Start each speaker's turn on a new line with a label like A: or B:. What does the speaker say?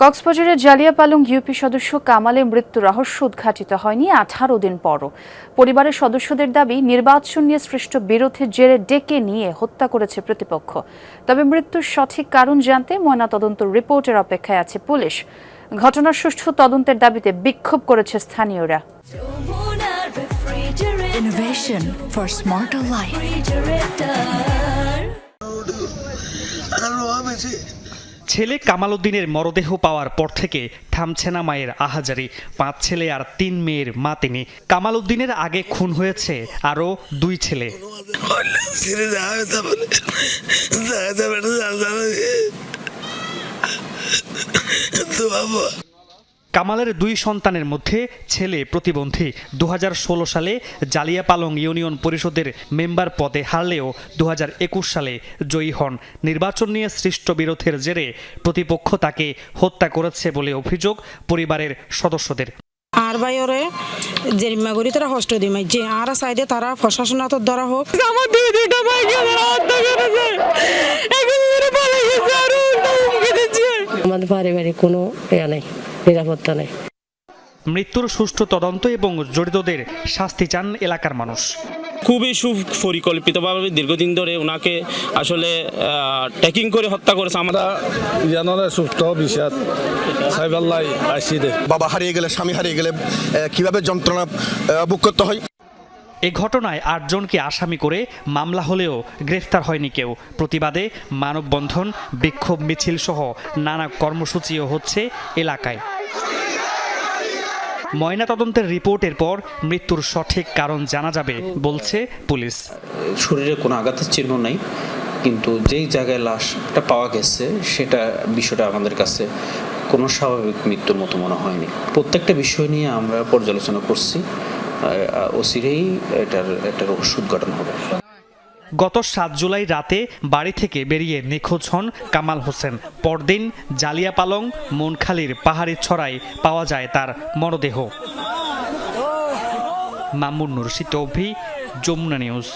A: কক্সবাজারের জালিয়াপালং ইউপি সদস্য কামালের মৃত্যু রহস্য উদ্ঘাটিত হয়নি আঠারো দিন পরও। পরিবারের সদস্যদের দাবি নির্বাচন নিয়ে সৃষ্ট বিরোধের জেরে ডেকে নিয়ে হত্যা করেছে প্রতিপক্ষ। তবে মৃত্যুর সঠিক কারণ জানতে ময়নাতদন্ত রিপোর্টের অপেক্ষায় আছে পুলিশ। ঘটনার সুষ্ঠু তদন্তের দাবিতে বিক্ষোভ করেছে স্থানীয়রা।
B: Innovation for smarter life.
C: ছেলে কামাল উদ্দিনের মরদেহ পাওয়ার পর থেকে থামছে না মায়ের আহাজারি। পাঁচ ছেলে আর তিন মেয়ের মা তিনি। কামাল উদ্দিনের আগে খুন হয়েছে আরও দুই ছেলে। কামালের দুই সন্তানের মধ্যে ছেলে প্রতিবন্ধী। দু হাজার ষোলো সালে জালিয়াপালং ইউনিয়ন পরিষদের মেম্বার পদে হারলেও দু হাজার একুশ সালে জয়ী হন। নির্বাচন নিয়ে সৃষ্ট বিরোধের জেরে প্রতিপক্ষ তাকে হত্যা করেছে বলে অভিযোগ পরিবারের সদস্যদের।
D: আর বাইরে জেরিমা করি তারা হস্ত দি মাইছে আর সাইডে তারা প্রশাসন হাতত ধরা হোক। আমার দুই দুইটা তারা হত্যা করেছে। একেবারে পালাই গেছে আর
E: আমাদের পারিবারিক কোনো ইয়া নেই। নিরাপত্তা নেই।
C: মৃত্যুর সুষ্ঠু তদন্ত এবং জড়িতদের শাস্তি চান এলাকার মানুষ।
F: খুবই সুপরিকল্পিতভাবে দীর্ঘদিন ধরে ওনাকে আসলে ট্যাকিং করে হত্যা করেছে আমরা
G: জানালে সুস্থ বিষাদ সাইবাল্লাই আসি দে
H: বাবা হারিয়ে গেলে স্বামী হারিয়ে গেলে কীভাবে যন্ত্রণা ভোগ করতে হয়?
C: এ ঘটনায় আটজনকে আসামি করে মামলা হলেও গ্রেফতার হয়নি কেউ। প্রতিবাদে মানববন্ধন বিক্ষোভ মিছিল সহ নানা কর্মসূচিও হচ্ছে এলাকায়। ময়নাতদন্তের রিপোর্টের পর মৃত্যুর সঠিক কারণ জানা যাবে বলছে পুলিশ।
I: শরীরে কোনো আঘাতের চিহ্ন নেই কিন্তু যেই জায়গায় লাশটা পাওয়া গেছে সেটা বিষয়টা আমাদের কাছে কোনো স্বাভাবিক মৃত্যুর মতো মনে হয়নি। প্রত্যেকটা বিষয় নিয়ে আমরা পর্যালোচনা করছি অচিরেই এটার একটা রহস্য উদ্ঘাটন হবে।
C: গত সাত জুলাই রাতে বাড়ি থেকে বেরিয়ে নিখোঁজ হন কামাল হোসেন। পরদিন জালিয়াপালং মনখালির পাহাড়ি ছড়ায় পাওয়া যায় তার মরদেহ। মামুন নুরশি টভি যমুনা নিউজ।